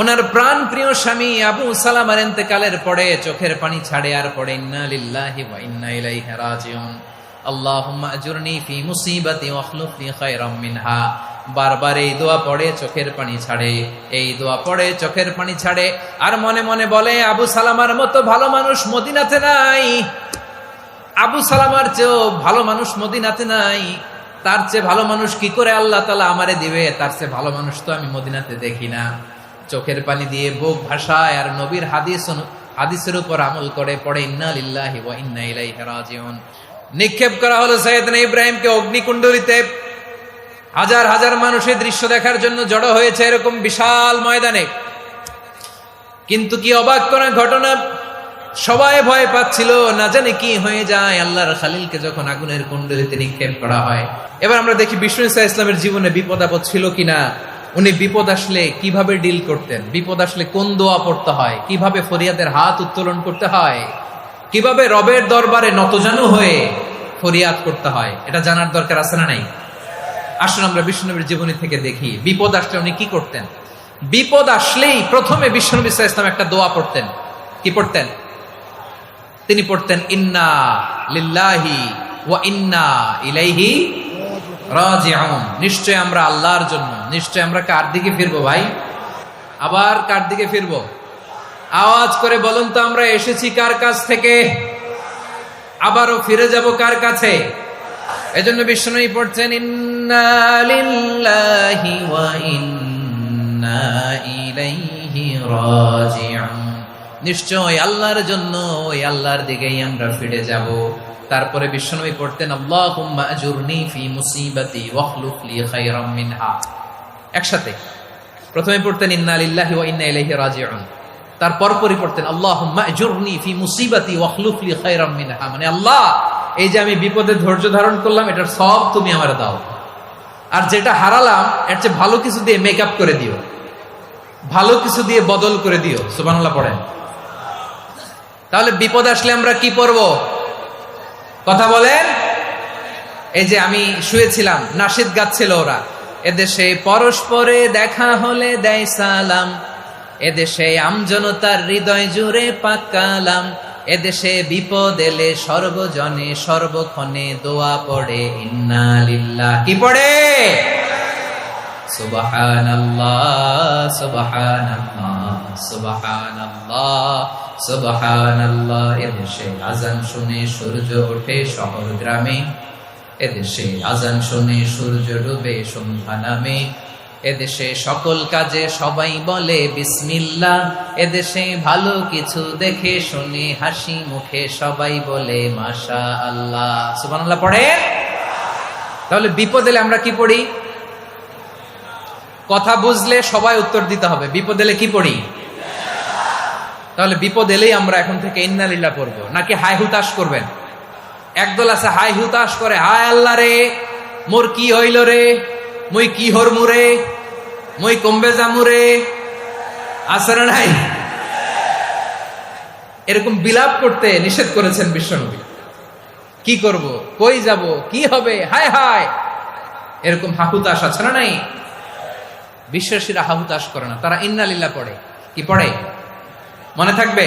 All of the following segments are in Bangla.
ওনার প্রাণ প্রিয় স্বামী আবু সালামার এতেকালের পরে চোখের পানি ছাড়ে আর পড়ে, ইন্না লিল্লাহি ওয়া ইন্না ইলাইহি রাজিউন। আল্লাহুম্মা আজুরনি ফি মুসিবাতি ওয়াখলুফনি খায়রাম মিনহা। বারবার এই পড়ে, চোখের পানি ছাড়ে, এই দোয়া পড়ে, চোখের পানি ছাড়ে, আর মনে মনে বলে, আবু সালামার মতো ভালো মানুষ মদিনাতে নাই। আবু সালামার চেয়েও ভালো মানুষ মদিনাতে নাই। তার চেয়ে ভালো মানুষ কি করে আল্লাহ তালা আমারে দিবে? তার চেয়ে ভালো মানুষ তো আমি মদিনাতে দেখি না। চোখের পানি দিয়ে বুক ভাষায় আর নবীর হাদিস হাদিসের উপর আমল করে পড়ে, ইন্না লিল্লাহি ওয়া ইন্না ইলাইহি রাজিউন। নিক্ষেপ করা হলো সৈয়দনা ইব্রাহিমকে অগ্নিকুণ্ডলিতে। হাজার হাজার মানুষের দৃশ্য দেখার জন্য জড়ো হয়েছে এরকম বিশাল ময়দানে। কিন্তু কি অবাক করা ঘটনা? সবাই ভয় পাচ্ছিল, না জানে কি হয়ে যায়? আল্লাহর খালিলকে যখন আগুনের কুণ্ডলিতে নিক্ষেপ করা হয়। এবার আমরা দেখি বিষ্ণু ইসা ইসলামের জীবনে বিপদ আপদ ছিল কিনা। উনি বিপদ আসলে কীভাবে ডিল করতেন? বিপদ আসলে কোন দোয়া পড়তে হয়? কীভাবে ফরিয়াদের হাত উত্তোলন করতে হয়? কীভাবে রবের দরবারে নতজানু হয়ে ফরিয়াদ করতে হয়? এটা জানার দরকার আছে না নাই? আসুন আমরা বিষ্ণুনবীর জীবনী থেকে দেখি, বিপদ আসলে উনি কি করতেন? বিপদ আসলেই প্রথমে বিষ্ণুনবী ইসা ইসলাম একটা দোয়া পড়তেন। কি পড়তেন? তিনি পড়তেন, ইন্না লিল্লাহি ওয়া ইন্না ইলাইহি রাজিউন। নিশ্চয় আমরা আল্লাহর জন্য নিশ্চয় আমরা কার দিকে ফিরবো ভাই? আবার কার দিকে ফিরবো? আওয়াজ করে বলুন তো, আমরা এসেছি কার কাছ থেকে? আবারও ফিরে যাব কার কাছে? এজন্য বিষ্ণুই পড়ছেন নিশ্চয় আল্লাহর জন্য ওই আল্লাহর দিকেই আমরা ফিরে যাব। তারপরে বিষ্ণুই পড়তেন, আল্লাহুম্মা আজুরনি ফি মুসিবাতি ওয়াখলুফ লি খায়রাম মিনহা। একসাথে। প্রথমে পড়তেন, ইন্না লিল্লাহি ওয়া ইন্না ইলাইহি রাজিউন। তারপর পরই পড়তেন, আল্লাহুম্মা আজুরনি ফি মুসিবাতি ওয়াখলুফ লি খায়রাম মিনহা। মানে আল্লাহ, এই যে আমি বিপদে ধৈর্য ধারণ করলাম, এটার সব তুমি আমার দাও। আর যেটা হারালাম, এর চেয়ে ভালো কিছু দিয়ে মেকআপ করে দিও। ভালো কিছু দিয়ে বদল করে দিও। সুবহানাল্লাহ পড়েন। তাহলে বিপদ আসলে আমরা কি পড়ব? কথা বলেন? এই যে আমি শুয়েছিলাম, নাসিদ গাচ্ছিল ওরা। এদেশে পরস্পরে দেখা হলে দেয় সালাম। এদেশে আমজনতার হৃদয় জুড়ে পাকালাম এদেশে বিপদ এলে সর্বজনে সর্বক্ষণে দোয়া পড়ে ইন্নালিল্লা কি পড়ে? সুবহানাল্লাহ সুবহানাল্লাহ সুবহানাল্লাহ সুবহানাল্লাহ। এদেশে আজান শুনে সূর্য ওঠে শহর গ্রামে। এদেশে আজান শুনে সূর্য ডুবে সন্ধ্যা নামে। এদেশে সকল কাজে সবাই বলে, বিসমিল্লাহ। এদেশে ভালো কিছু দেখে শুনে হাসি মুখে সবাই বলে মাশা আল্লাহ সুবহানাল্লাহ পড়ে? তাহলে বিপদ এলে আমরা কি পড়ি? কথা বুঝলে সবাই উত্তর দিতে হবে। বিপদ এলে কি পড়ি? তাহলে বিপদ এলেই আমরা এখন থেকে ইন্নালিল্লা পড়ব। নাকি হাই হুতাশ করবেন? একদল আছে হাই হুতাশ করে, হায় আল্লাহ রে, মোর কি হইল রে, মুই কি হরমু রে, মুই কমবে জামু রে না নাই? এরকম বিলাপ করতে নিষেধ করেছেন বিশ্বনবী। কি করব, কই যাব, কি হবে, হায় হায়, এরকম হাহুতাশ আছে না নাই? বিশ্বাসীরা হাহুতাশ করে না, তারা ইন্না লিল্লাহ পড়ে। কি পড়ে? মনে থাকবে?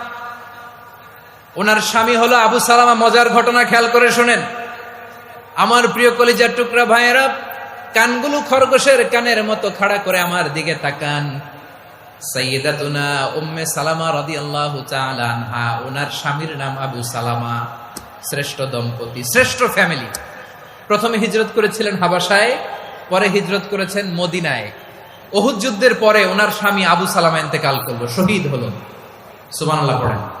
ওনার স্বামী হলো আবু সালামা, মজার ঘটনা খেয়াল করে শোনেন। আমার প্রিয় কলিজার টুকরা ভাইয়েরা, কানগুলো খরগোশের কানের মতো খাড়া করে আমার দিকে তাকান। উম্মে সালামা ওনার স্বামীর নাম আবু সালামা। শ্রেষ্ঠ দম্পতি, শ্রেষ্ঠ ফ্যামিলি। প্রথমে হিজরত করেছিলেন হাবাসায় পরে হিজরত করেছেন মদিনায়। যুদ্ধের পরে ওনার স্বামী আবু সালামা ইন্তেকাল করল, শহীদ হলো। সুবহানাল্লাহ পড়েন।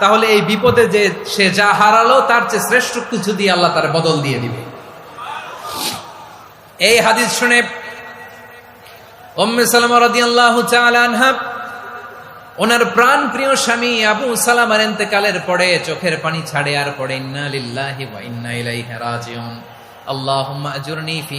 তাহলে এই বিপদে যে সে যা হারালো, তার চেয়ে শ্রেষ্ঠ কিছু দিয়ে আল্লাহ তার বদল দিয়ে দিবে। এই হাদিস শুনে ওনার প্রাণ প্রিয় স্বামী আবু সালামার ইন্তেকালের পরে চোখের পানি ছাড়ে আর পড়ে, ইন্না লিল্লাহি ওয়া ইন্না ইলাইহি রাজিউন। আল্লাহুম্মা আজুরনি ফি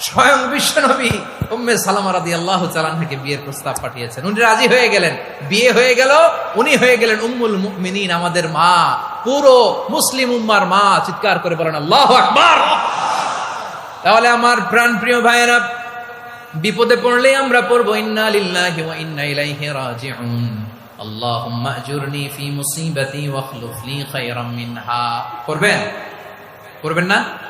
স্বয়ং বিশ্ব নবী উম্মে সালামা রাদিয়াল্লাহু তাআলা থেকে বিয়ের প্রস্তাব পাঠিয়েছেন। উনি রাজি হয়ে গেলেন। বিয়ে হয়ে গেল, উনি হয়ে গেলেন উম্মুল মুমিনিন, আমাদের মা, পুরো মুসলিম উম্মার মা, চিৎকার করে বলেন, আল্লাহু আকবার! তাহলে আমার প্রাণ প্রিয় ভাইয়েরা, বিপদে পড়লে আমরা পড়ব, ইন্না লিল্লাহি ওয়া ইন্না ইলাইহি রাজিউন। আল্লাহুম্মা আজুরনি ফি মুসিবাতি ওয়া আখলুফ লি খায়রাম মিনহা। করবেন করবেন না?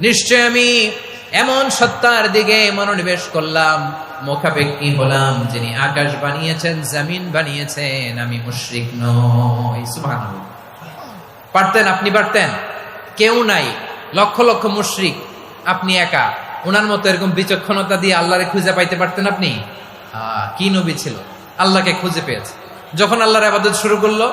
নিশ্চয় আমি এমন সত্তার দিকে মনোনিবেশ করলাম মোকাবেক্ষী হলাম, যিনি আকাশ বানিয়েছেন, জামিন বানিয়েছেন, আমি মুশ্রিক নই। পারতেন আপনি, পারতেন? কেউ নাই, লক্ষ লক্ষ মুশরিক। আপনি একা। ওনার মতো এরকম বিচক্ষণতা দিয়ে আল্লাহরে খুঁজে পাইতে পারতেন আপনি? কি নবী ছিল? আল্লাহকে খুঁজে পেয়েছে। যখন আল্লাহর আবাদত শুরু করল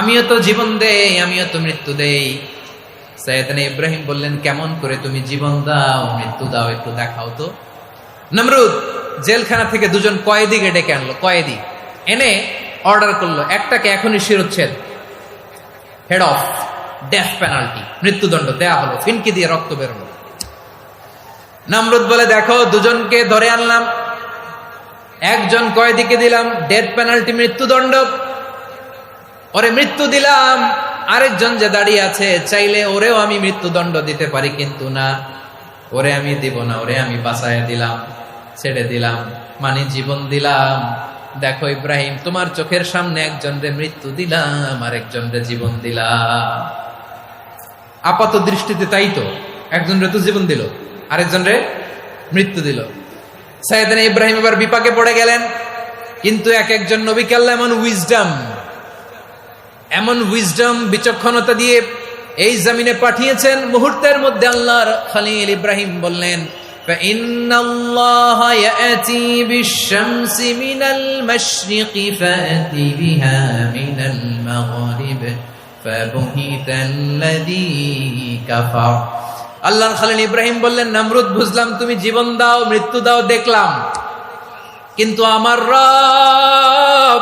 আমিও তো জীবন দেই, আমিও তো মৃত্যু দেই। সৈয়দনা ইব্রাহিম বললেন, কেমন করে তুমি জীবন দাও, মৃত্যু দাও, একটু দেখাও তো। নমরুদ জেলখানা থেকে দুজন কয়েদিকে ডেকে আনলো, কয়েদি। এনে অর্ডার করল, একটাকে এখনই শিরোচ্ছেদ। হেড অফ ডেথ পেনাল্টি মৃত্যুদণ্ড দেয়া হলো, ফিনকি দিয়ে রক্ত বেরোলো। নামরুদ বলে, দেখো, দুজনকে ধরে আনলাম, একজন কয়েদিকে দিলাম ডেথ পেনাল্টি মৃত্যুদণ্ড। ওরে মৃত্যু দিলাম। আরেকজন যে দাঁড়িয়ে আছে, চাইলে ওরেও আমি মৃত্যুদণ্ড দিতে পারি, কিন্তু না। ওরে আমি দিব না, ওরে আমি বাঁচায় দিলাম, ছেড়ে দিলাম মানে জীবন দিলাম। দেখো ইব্রাহিম, তোমার চোখের সামনে একজন রে মৃত্যু দিলাম আর রে জীবন দিলাম। আপাত দৃষ্টিতে তাই তো একজন রে তো জীবন দিল আরেকজন রে মৃত্যু দিল। সাইদান ইব্রাহিম এবার বিপাকে পড়ে গেলেন, কিন্তু এক একজন নবীকে আল্লাহ এমন উইজডম এমন উইজডম বিচক্ষণতা দিয়ে এই জমিনে পাঠিয়েছেন মুহূর্তের মধ্যে আল্লাহর খালিল ইব্রাহিম বললেন فإن الله يأتي بالشمس من المشرق فأت بها من المغرب فبهت الذي كفر আল্লাহর খালিল ইব্রাহিম বললেন নমরুদ বুঝলাম তুমি জীবন দাও মৃত্যু দাও দেখলাম কিন্তু আমার রব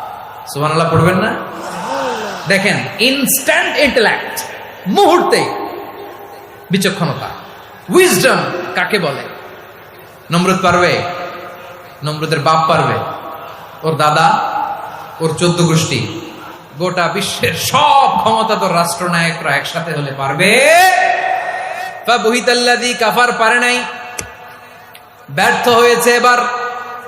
সুবহানাল্লাহ, পড়বেন না? দেখেন ইনস্ট্যান্ট ইন্টেলেক্ট মুহূর্তে বিচক্ষণতা উইজডম কাকে বলে? নমরুদ পারবে? নমরুদের বাপ পারবে? ওর দাদা? ওর চোদ্দ গোষ্ঠী? গোটা বিশ্বের সব ক্ষমতাধর রাষ্ট্রনায়করা একসাথে হলে পারবে? বা বহিতাল্লাদি কাফার পারে নাই। ব্যর্থ হয়েছে এবার।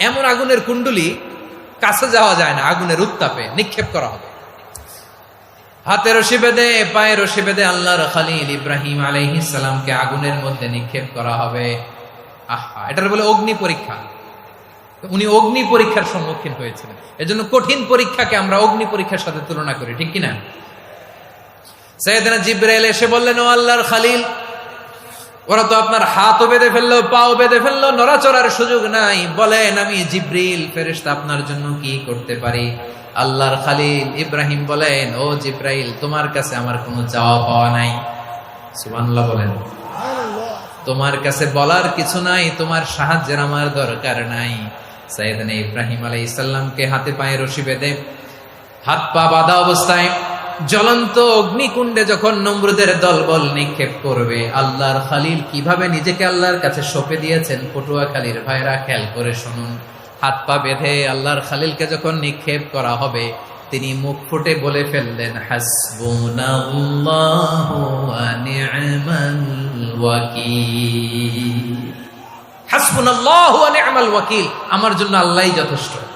এমন আগুনের কুণ্ডলি কাছে যাওয়া যায় না, আগুনের উত্তাপে নিক্ষেপ করা হবে। হাতে রশি বেঁধে, পায়ে রশি বেঁধে আল্লাহর খালিল ইব্রাহিম আলাইহিস সালামকে আগুনের মধ্যে নিক্ষেপ করা হবে। আহা, এটার বলে অগ্নি পরীক্ষা। উনি অগ্নি পরীক্ষার সম্মুখীন হয়েছিলেন। এজন্য কঠিন পরীক্ষাকে আমরা অগ্নি পরীক্ষার সাথে তুলনা করি, ঠিক কিনা? সৈয়দনা জিব্রাইল এসে বললেন, ও আল্লাহর খালিল ওরা তো আপনার হাতও বেঁধে ফেলল, পাও বেঁধে ফেলল, নড়াচড়ার সুযোগ নাই। বলেন, আমি জিব্রিল, ফেরেশতা আপনার জন্য কি করতে পারি? আল্লাহর খালিল ইব্রাহিম বলেন, ও জিব্রাইল, তোমার কাছে আমার কোনো চাওয়া পাওয়া নাই। সুবহানাল্লাহ বলেন। তোমার কাছে বলার কিছু নাই, তোমার সাহায্যের আমার দরকার নাই। সাইয়েদনা ইব্রাহিম আলাই ইসাল্লামকে হাতে পায়ে রশি বেঁধে হাত পা বাঁধা অবস্থায় জ্বলন্ত অগ্নিকুণ্ডে যখন নমরুদের দলবল নিক্ষেপ করবে, আল্লাহর খালিল কীভাবে নিজেকে আল্লাহর কাছে সঁপে দিয়েছেন? পটুয়া খালির ভাইরা খেয়াল করে শুনুন। হাত পা বেঁধে আল্লাহর খালিলকে যখন নিক্ষেপ করা হবে, তিনি মুখ ফুটে বলে ফেললেন ওয়াকিল। আমার জন্য আল্লাহই যথেষ্ট।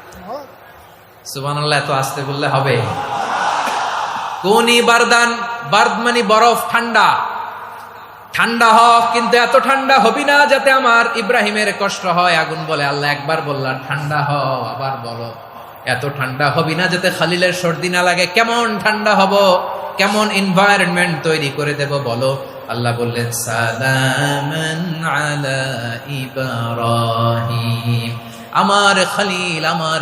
সুবান এত আসতে বললে হবে। কোনি বারদান বার্দ বরফ, ঠান্ডা। ঠান্ডা হোক, কিন্তু এত ঠান্ডা হবি না যাতে আমার ইব্রাহিমের কষ্ট হয়। আগুন বলে আল্লাহ একবার বললাম, ঠান্ডা হ আবার বলো। এত ঠান্ডা হবি না যাতে খালিলের সর্দি না লাগে। কেমন ঠান্ডা হব? কেমন এনভায়রনমেন্ট তৈরি করে দেব বলো? আল্লাহ বললেন, সালামান আমার খালিল, আমার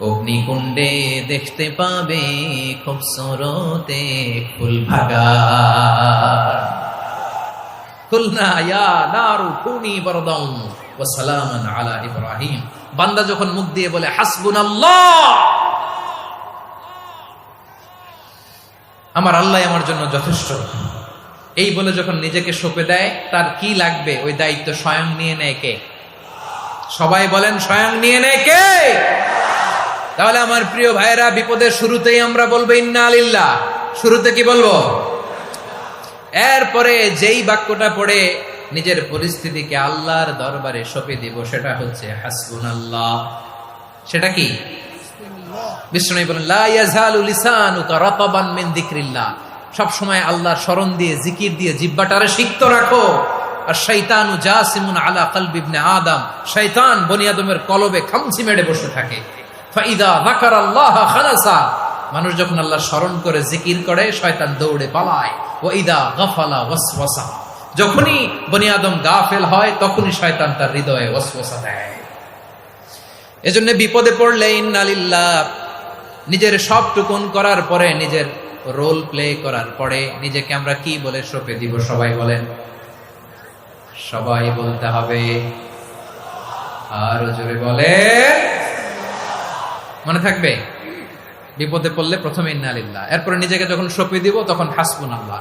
অগ্নিকুণ্ডে দেখতে পাবে খুব সরতে ফুল ভাগা। কুলনা ইয়া নারু কুনি বরদম ওয়া সালামান আলা বান্দা যখন মুখ দিয়ে বলে, হাসবুনাল্লাহ! আমার আল্লাহ আমার জন্য যথেষ্ট। এই বলে যখন নিজেকে সঁপে দেয়, তার কি লাগবে? ওই দায়িত্ব স্বয়ং নিয়ে নেয় কে? সবাই বলেন, স্বয়ং নিয়ে নেয় কে? তাহলে আমার প্রিয় ভাইরা বিপদের শুরুতেই আমরা বলব ইন্না আলিল্লাহ শুরুতে কি বলব? এরপরে যেই বাক্যটা পড়ে নিজের পরিস্থিতিকে আল্লাহর দরবারে সঁপে দিব, সেটা হচ্ছে হাসবুন আল্লাহ সেটা কি? বিষ্ণু বলেন সব সময় আল্লাহর স্মরণ দিয়ে, জিকির দিয়ে, জিব্বাটারে সিক্ত রাখো। আর শয়তানু জাসিমুন আলা আদম। শয়তান বনি আদমের কলবে খামচি মেরে বসে থাকে। খালাসা। মানুষ যখন আল্লাহ স্মরণ করে, জিকির করে, শয়তান দৌড়ে পালায়। ও ইদা গাফালা ওয়াসওয়াসা। যখনই বনি আদম গাফেল হয়, তখনই শয়তান তার হৃদয়ে ওয়াসওয়াসা দেয়। এজন্য বিপদে পড়লে ইন্নালিল্লাহ নিজের সব টুকুন করার পরে নিজের রোল প্লে করার পরে নিজেকে আমরা কি বলে সঁপে দিব সবাই বলেন? সবাই বলতে হবে। আর জোরে বলে মনে থাকবে? বিপদে পড়লে প্রথমে ইন্নালিল্লাহ এরপরে নিজেকে যখন সঁপে দিব তখন হাসবুন আল্লাহ